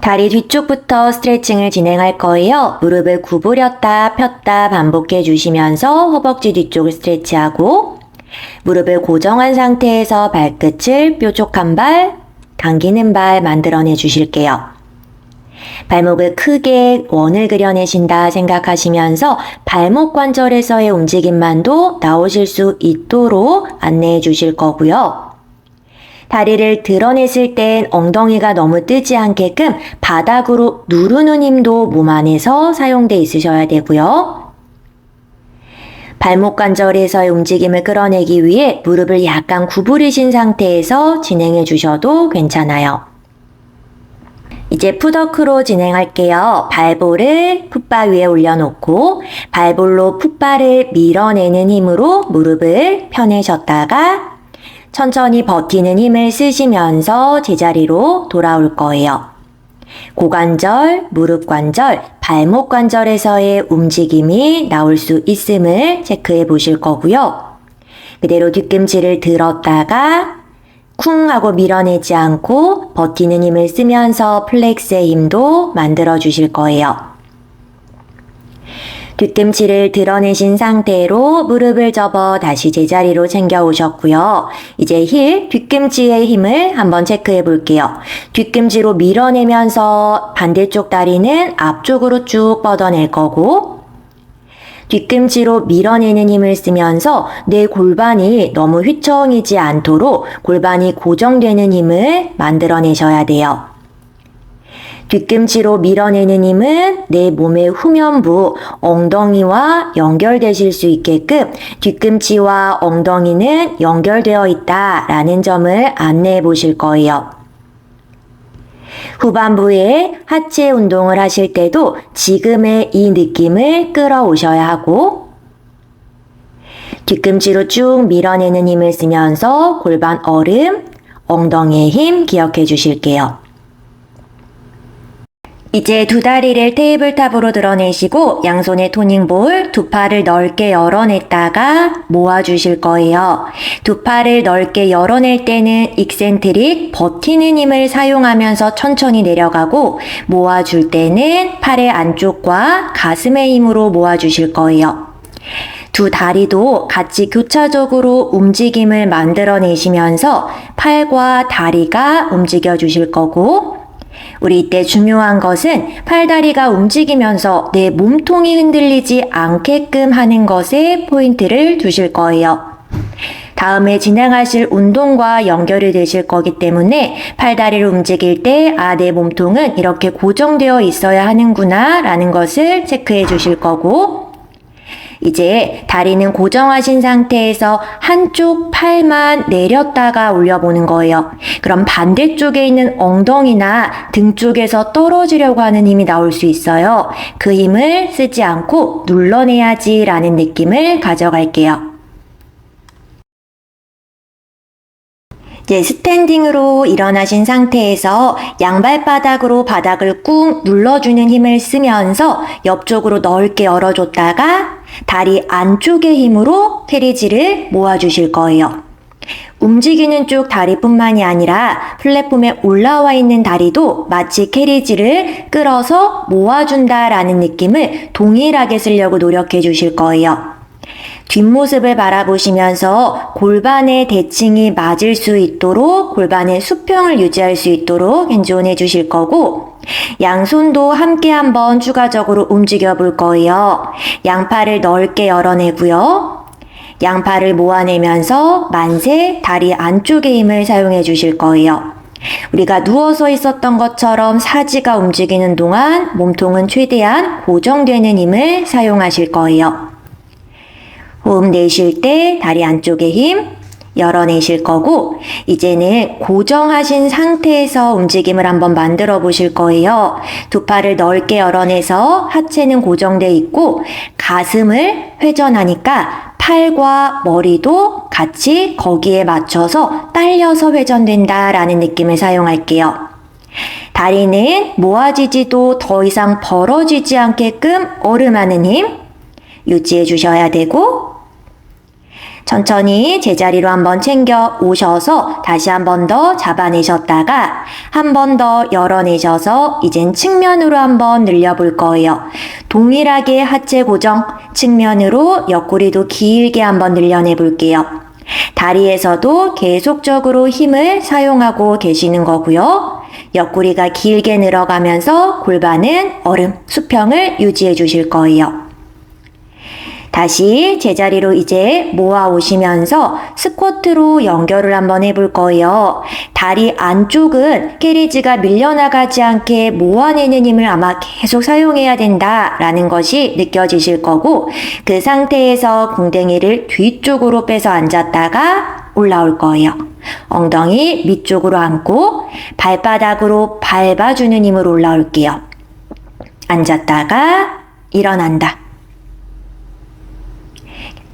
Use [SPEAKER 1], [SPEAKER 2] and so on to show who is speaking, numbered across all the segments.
[SPEAKER 1] 다리 뒤쪽부터 스트레칭을 진행할 거예요. 무릎을 구부렸다 폈다 반복해 주시면서 허벅지 뒤쪽을 스트레치하고 무릎을 고정한 상태에서 발끝을 뾰족한 발, 당기는 발 만들어내 주실게요. 발목을 크게 원을 그려내신다 생각하시면서 발목 관절에서의 움직임만도 나오실 수 있도록 안내해 주실 거고요. 다리를 드러냈을 땐 엉덩이가 너무 뜨지 않게끔 바닥으로 누르는 힘도 몸 안에서 사용돼 있으셔야 되고요. 발목 관절에서의 움직임을 끌어내기 위해 무릎을 약간 구부리신 상태에서 진행해 주셔도 괜찮아요. 이제 푸더크로 진행할게요. 발볼을 풋바 위에 올려놓고 발볼로 풋바를 밀어내는 힘으로 무릎을 펴내셨다가 천천히 버티는 힘을 쓰시면서 제자리로 돌아올 거예요. 고관절, 무릎 관절, 발목 관절에서의 움직임이 나올 수 있음을 체크해 보실 거고요. 그대로 뒤꿈치를 들었다가 쿵 하고 밀어내지 않고 버티는 힘을 쓰면서 플렉스의 힘도 만들어 주실 거예요. 뒤꿈치를 드러내신 상태로 무릎을 접어 다시 제자리로 챙겨 오셨고요. 이제 힐, 뒤꿈치의 힘을 한번 체크해 볼게요. 뒤꿈치로 밀어내면서 반대쪽 다리는 앞쪽으로 쭉 뻗어낼 거고, 뒤꿈치로 밀어내는 힘을 쓰면서 내 골반이 너무 휘청이지 않도록 골반이 고정되는 힘을 만들어내셔야 돼요. 뒤꿈치로 밀어내는 힘은 내 몸의 후면부, 엉덩이와 연결되실 수 있게끔 뒤꿈치와 엉덩이는 연결되어 있다 라는 점을 안내해 보실 거예요. 후반부에 하체 운동을 하실 때도 지금의 이 느낌을 끌어오셔야 하고 뒤꿈치로 쭉 밀어내는 힘을 쓰면서 골반 얼음, 엉덩이의 힘 기억해 주실게요. 이제 두 다리를 테이블탑으로 드러내시고 양손에 토닝볼, 두 팔을 넓게 열어냈다가 모아주실 거예요. 두 팔을 넓게 열어낼 때는 익센트릭 버티는 힘을 사용하면서 천천히 내려가고 모아줄 때는 팔의 안쪽과 가슴의 힘으로 모아주실 거예요. 두 다리도 같이 교차적으로 움직임을 만들어내시면서 팔과 다리가 움직여 주실 거고 우리 이때 중요한 것은 팔다리가 움직이면서 내 몸통이 흔들리지 않게끔 하는 것에 포인트를 두실 거예요. 다음에 진행하실 운동과 연결이 되실 거기 때문에 팔다리를 움직일 때, 아, 내 몸통은 이렇게 고정되어 있어야 하는구나, 라는 것을 체크해 주실 거고, 이제 다리는 고정하신 상태에서 한쪽 팔만 내렸다가 올려보는 거예요. 그럼 반대쪽에 있는 엉덩이나 등 쪽에서 떨어지려고 하는 힘이 나올 수 있어요. 그 힘을 쓰지 않고 눌러내야지 라는 느낌을 가져갈게요. 이제 스탠딩으로 일어나신 상태에서 양발바닥으로 바닥을 꾹 눌러주는 힘을 쓰면서 옆쪽으로 넓게 열어줬다가 다리 안쪽의 힘으로 테리지를 모아주실 거예요. 움직이는 쪽 다리뿐만이 아니라 플랫폼에 올라와 있는 다리도 마치 캐리지를 끌어서 모아준다라는 느낌을 동일하게 쓰려고 노력해 주실 거예요. 뒷모습을 바라보시면서 골반의 대칭이 맞을 수 있도록 골반의 수평을 유지할 수 있도록 엔조해 주실 거고 양손도 함께 한번 추가적으로 움직여 볼 거예요. 양팔을 넓게 열어내고요. 양팔을 모아내면서 만세 다리 안쪽의 힘을 사용해 주실 거예요. 우리가 누워서 있었던 것처럼 사지가 움직이는 동안 몸통은 최대한 고정되는 힘을 사용하실 거예요. 호흡 내쉴 때 다리 안쪽에 힘 열어내실 거고 이제는 고정하신 상태에서 움직임을 한번 만들어 보실 거예요. 두 팔을 넓게 열어내서 하체는 고정돼 있고 가슴을 회전하니까 팔과 머리도 같이 거기에 맞춰서 딸려서 회전된다라는 느낌을 사용할게요. 다리는 모아지지도 더 이상 벌어지지 않게끔 얼음하는 힘 유지해 주셔야 되고 천천히 제자리로 한번 챙겨 오셔서 다시 한 번 더 잡아내셨다가 한 번 더 열어내셔서 이젠 측면으로 한번 늘려볼 거예요. 동일하게 하체 고정, 측면으로 옆구리도 길게 한번 늘려내 볼게요. 다리에서도 계속적으로 힘을 사용하고 계시는 거고요. 옆구리가 길게 늘어가면서 골반은 얼음, 수평을 유지해 주실 거예요. 다시 제자리로 이제 모아 오시면서 스쿼트로 연결을 한번 해볼 거예요. 다리 안쪽은 캐리지가 밀려나가지 않게 모아내는 힘을 아마 계속 사용해야 된다라는 것이 느껴지실 거고 그 상태에서 궁뎅이를 뒤쪽으로 빼서 앉았다가 올라올 거예요. 엉덩이 밑쪽으로 앉고 발바닥으로 밟아주는 힘으로 올라올게요. 앉았다가 일어난다.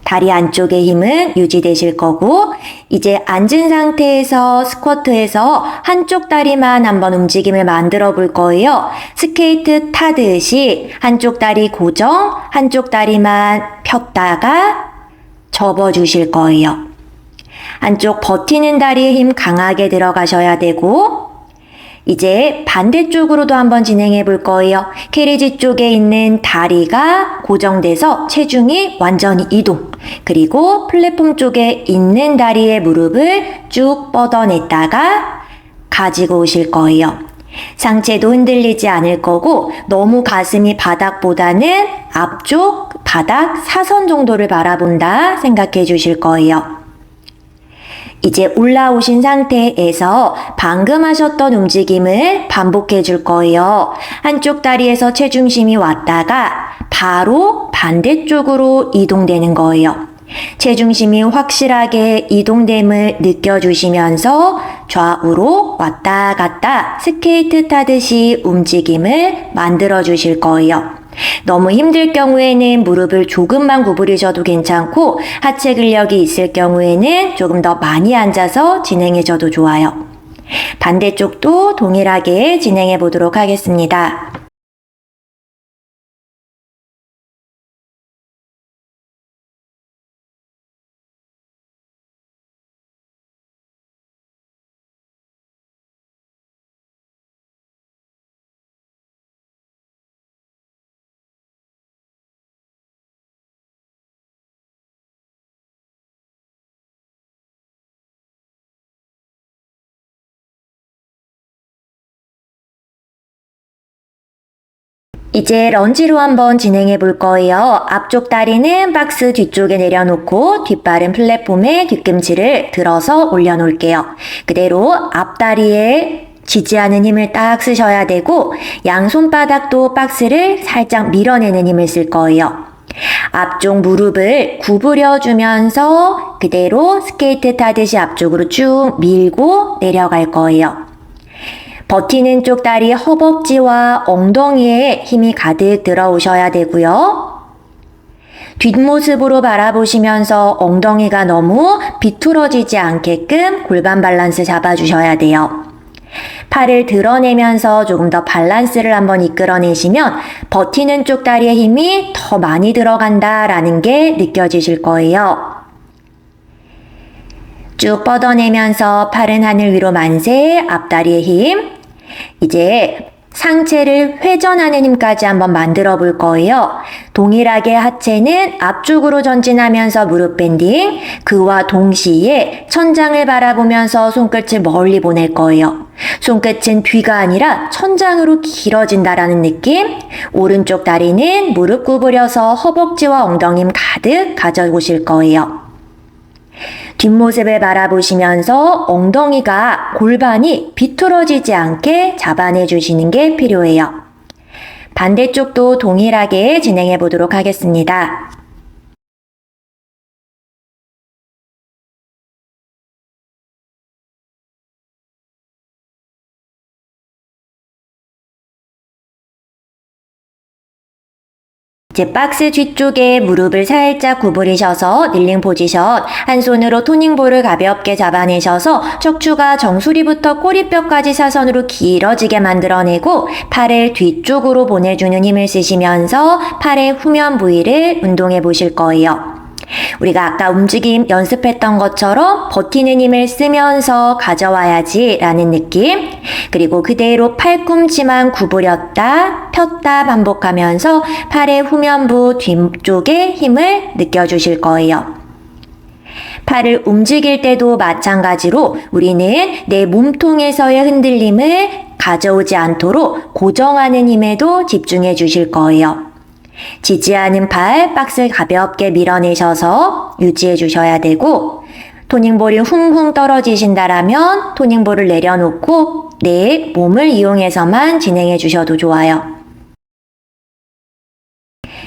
[SPEAKER 1] 다리 안쪽의 힘은 유지되실 거고 이제 앉은 상태에서 스쿼트에서 한쪽 다리만 한번 움직임을 만들어 볼 거예요. 스케이트 타듯이 한쪽 다리 고정, 한쪽 다리만 폈다가 접어 주실 거예요. 한쪽 버티는 다리에 힘 강하게 들어가셔야 되고 이제 반대쪽으로도 한번 진행해 볼 거예요. 캐리지 쪽에 있는 다리가 고정돼서 체중이 완전히 이동. 그리고 플랫폼 쪽에 있는 다리의 무릎을 쭉 뻗어냈다가 가지고 오실 거예요. 상체도 흔들리지 않을 거고 너무 가슴이 바닥보다는 앞쪽 바닥 사선 정도를 바라본다 생각해 주실 거예요. 이제 올라오신 상태에서 방금 하셨던 움직임을 반복해 줄 거예요. 한쪽 다리에서 체중심이 왔다가 바로 반대쪽으로 이동되는 거예요. 체중심이 확실하게 이동됨을 느껴주시면서 좌우로 왔다 갔다 스케이트 타듯이 움직임을 만들어 주실 거예요. 너무 힘들 경우에는 무릎을 조금만 구부리셔도 괜찮고 하체 근력이 있을 경우에는 조금 더 많이 앉아서 진행해 줘도 좋아요. 반대쪽도 동일하게 진행해 보도록 하겠습니다. 이제 런지로 한번 진행해 볼 거예요. 앞쪽 다리는 박스 뒤쪽에 내려놓고 뒷발은 플랫폼에 뒤꿈치를 들어서 올려놓을게요. 그대로 앞다리에 지지하는 힘을 딱 쓰셔야 되고 양손바닥도 박스를 살짝 밀어내는 힘을 쓸 거예요. 앞쪽 무릎을 구부려 주면서 그대로 스케이트 타듯이 앞쪽으로 쭉 밀고 내려갈 거예요. 버티는 쪽 다리 허벅지와 엉덩이에 힘이 가득 들어오셔야 되고요. 뒷모습으로 바라보시면서 엉덩이가 너무 비틀어지지 않게끔 골반 밸런스 잡아주셔야 돼요. 팔을 드러내면서 조금 더 밸런스를 한번 이끌어내시면 버티는 쪽 다리의 힘이 더 많이 들어간다라는 게 느껴지실 거예요. 쭉 뻗어내면서 팔은 하늘 위로 만세, 앞다리의 힘. 이제 상체를 회전하는 힘까지 한번 만들어 볼 거예요. 동일하게 하체는 앞쪽으로 전진하면서 무릎 밴딩, 그와 동시에 천장을 바라보면서 손끝을 멀리 보낼 거예요. 손끝은 뒤가 아니라 천장으로 길어진다라는 느낌. 오른쪽 다리는 무릎 구부려서 허벅지와 엉덩이 가득 가져오실 거예요. 뒷모습을 바라보시면서 엉덩이가 골반이 비틀어지지 않게 잡아내 주시는 게 필요해요. 반대쪽도 동일하게 진행해 보도록 하겠습니다. 제 박스 뒤쪽에 무릎을 살짝 구부리셔서 닐링 포지션 한 손으로 토닝볼을 가볍게 잡아내셔서 척추가 정수리부터 꼬리뼈까지 사선으로 길어지게 만들어내고 팔을 뒤쪽으로 보내주는 힘을 쓰시면서 팔의 후면 부위를 운동해 보실 거예요. 우리가 아까 움직임 연습했던 것처럼 버티는 힘을 쓰면서 가져와야지 라는 느낌. 그리고 그대로 팔꿈치만 구부렸다, 폈다 반복하면서 팔의 후면부 뒤쪽에 힘을 느껴주실 거예요. 팔을 움직일 때도 마찬가지로 우리는 내 몸통에서의 흔들림을 가져오지 않도록 고정하는 힘에도 집중해 주실 거예요. 지지하는 팔 박스 가볍게 밀어내셔서 유지해 주셔야 되고 토닝볼이 훌훌 떨어지신다라면 토닝볼을 내려놓고 내 몸을 이용해서만 진행해 주셔도 좋아요.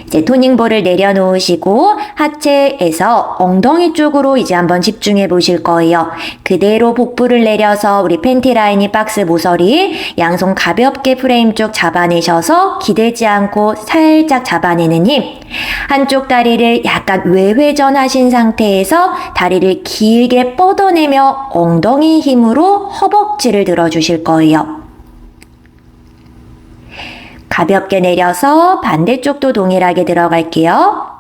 [SPEAKER 1] 이제 토닝볼을 내려놓으시고 하체에서 엉덩이 쪽으로 이제 한번 집중해 보실 거예요. 그대로 복부를 내려서 우리 팬티 라인이 박스 모서리 양손 가볍게 프레임 쪽 잡아내셔서 기대지 않고 살짝 잡아내는 힘. 한쪽 다리를 약간 외회전 하신 상태에서 다리를 길게 뻗어내며 엉덩이 힘으로 허벅지를 들어주실 거예요. 가볍게 내려서 반대쪽도 동일하게 들어갈게요.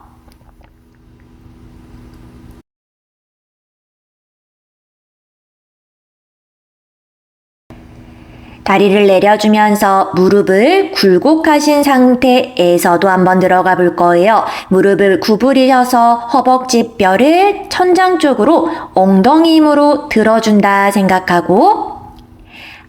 [SPEAKER 1] 다리를 내려주면서 무릎을 굴곡하신 상태에서도 한번 들어가 볼 거예요. 무릎을 구부리셔서 허벅지 뼈를 천장 쪽으로 엉덩이 힘으로 들어준다 생각하고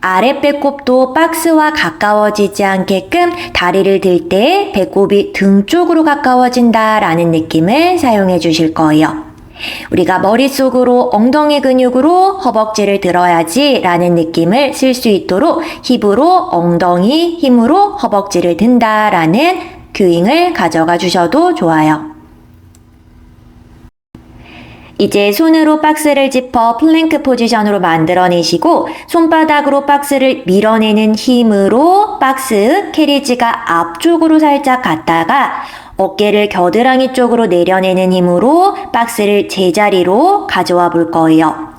[SPEAKER 1] 아래 배꼽도 박스와 가까워지지 않게끔 다리를 들 때 배꼽이 등 쪽으로 가까워진다 라는 느낌을 사용해 주실 거예요. 우리가 머릿속으로 엉덩이 근육으로 허벅지를 들어야지 라는 느낌을 쓸 수 있도록 힙으로 엉덩이 힘으로 허벅지를 든다 라는 큐잉을 가져가 주셔도 좋아요. 이제 손으로 박스를 짚어 플랭크 포지션으로 만들어내시고 손바닥으로 박스를 밀어내는 힘으로 박스 캐리지가 앞쪽으로 살짝 갔다가 어깨를 겨드랑이 쪽으로 내려내는 힘으로 박스를 제자리로 가져와 볼 거예요.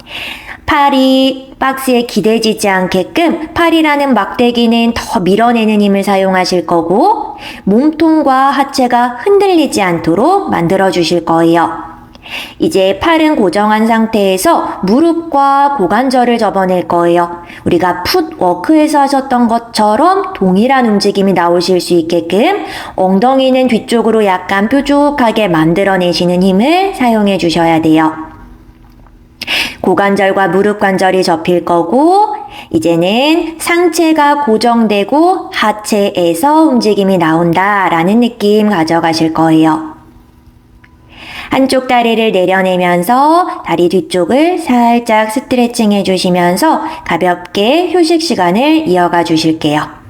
[SPEAKER 1] 팔이 박스에 기대지지 않게끔 팔이라는 막대기는 더 밀어내는 힘을 사용하실 거고 몸통과 하체가 흔들리지 않도록 만들어 주실 거예요. 이제 팔은 고정한 상태에서 무릎과 고관절을 접어낼 거예요. 우리가 풋워크에서 하셨던 것처럼 동일한 움직임이 나오실 수 있게끔 엉덩이는 뒤쪽으로 약간 뾰족하게 만들어내시는 힘을 사용해 주셔야 돼요. 고관절과 무릎 관절이 접힐 거고, 이제는 상체가 고정되고 하체에서 움직임이 나온다라는 느낌 가져가실 거예요. 한쪽 다리를 내려내면서 다리 뒤쪽을 살짝 스트레칭 해주시면서 가볍게 휴식 시간을 이어가 주실게요.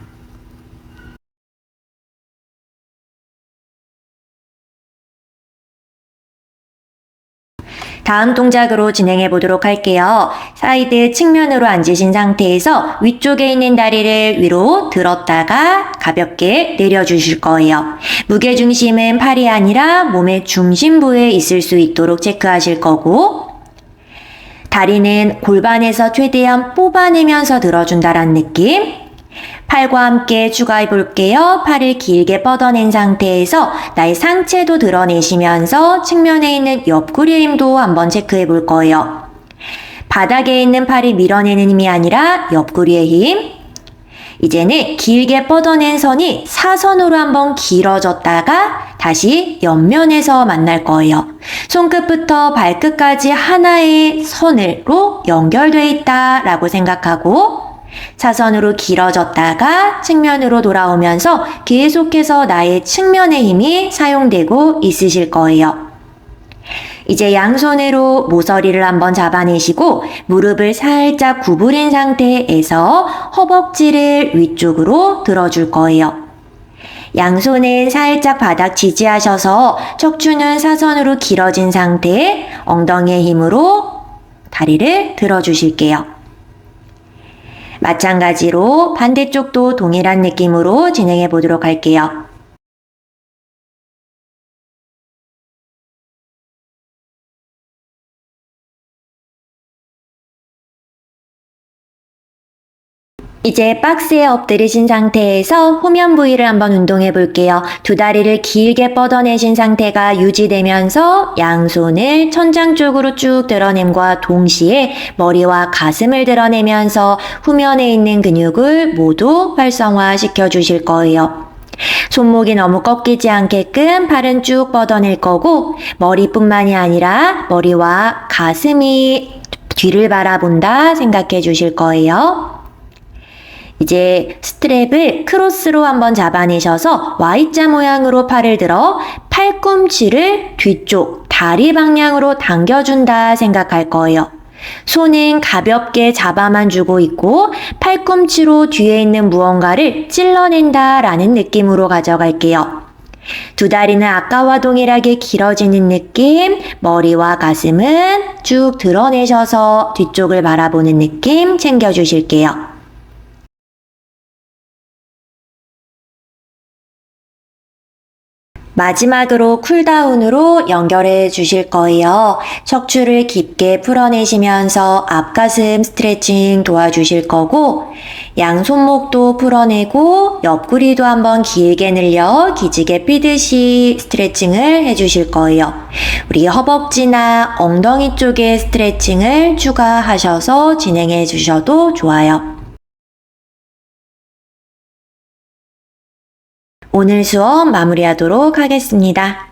[SPEAKER 1] 다음 동작으로 진행해 보도록 할게요. 사이드 측면으로 앉으신 상태에서 위쪽에 있는 다리를 위로 들었다가 가볍게 내려주실 거예요. 무게 중심은 팔이 아니라 몸의 중심부에 있을 수 있도록 체크하실 거고, 다리는 골반에서 최대한 뽑아내면서 들어준다는 느낌. 팔과 함께 추가해 볼게요. 팔을 길게 뻗어낸 상태에서 나의 상체도 드러내시면서 측면에 있는 옆구리의 힘도 한번 체크해 볼 거예요. 바닥에 있는 팔이 밀어내는 힘이 아니라 옆구리의 힘. 이제는 길게 뻗어낸 선이 사선으로 한번 길어졌다가 다시 옆면에서 만날 거예요. 손끝부터 발끝까지 하나의 선으로 연결되어 있다라고 생각하고 사선으로 길어졌다가 측면으로 돌아오면서 계속해서 나의 측면의 힘이 사용되고 있으실 거예요. 이제 양손으로 모서리를 한번 잡아내시고 무릎을 살짝 구부린 상태에서 허벅지를 위쪽으로 들어줄 거예요. 양손은 살짝 바닥 지지하셔서 척추는 사선으로 길어진 상태 엉덩이의 힘으로 다리를 들어주실게요. 마찬가지로 반대쪽도 동일한 느낌으로 진행해 보도록 할게요. 이제 박스에 엎드리신 상태에서 후면 부위를 한번 운동해 볼게요. 두 다리를 길게 뻗어내신 상태가 유지되면서 양손을 천장 쪽으로 쭉 드러냄과 동시에 머리와 가슴을 드러내면서 후면에 있는 근육을 모두 활성화시켜 주실 거예요. 손목이 너무 꺾이지 않게끔 팔은 쭉 뻗어낼 거고 머리뿐만이 아니라 머리와 가슴이 뒤를 바라본다 생각해 주실 거예요. 이제 스트랩을 크로스로 한번 잡아내셔서 Y자 모양으로 팔을 들어 팔꿈치를 뒤쪽 다리 방향으로 당겨준다 생각할 거예요. 손은 가볍게 잡아만 주고 있고 팔꿈치로 뒤에 있는 무언가를 찔러낸다 라는 느낌으로 가져갈게요. 두 다리는 아까와 동일하게 길어지는 느낌, 머리와 가슴은 쭉 드러내셔서 뒤쪽을 바라보는 느낌 챙겨주실게요. 마지막으로 쿨다운으로 연결해 주실 거예요. 척추를 깊게 풀어내시면서 앞가슴 스트레칭 도와주실 거고, 양 손목도 풀어내고, 옆구리도 한번 길게 늘려 기지개 삐듯이 스트레칭을 해 주실 거예요. 우리 허벅지나 엉덩이 쪽에 스트레칭을 추가하셔서 진행해 주셔도 좋아요. 오늘 수업 마무리하도록 하겠습니다.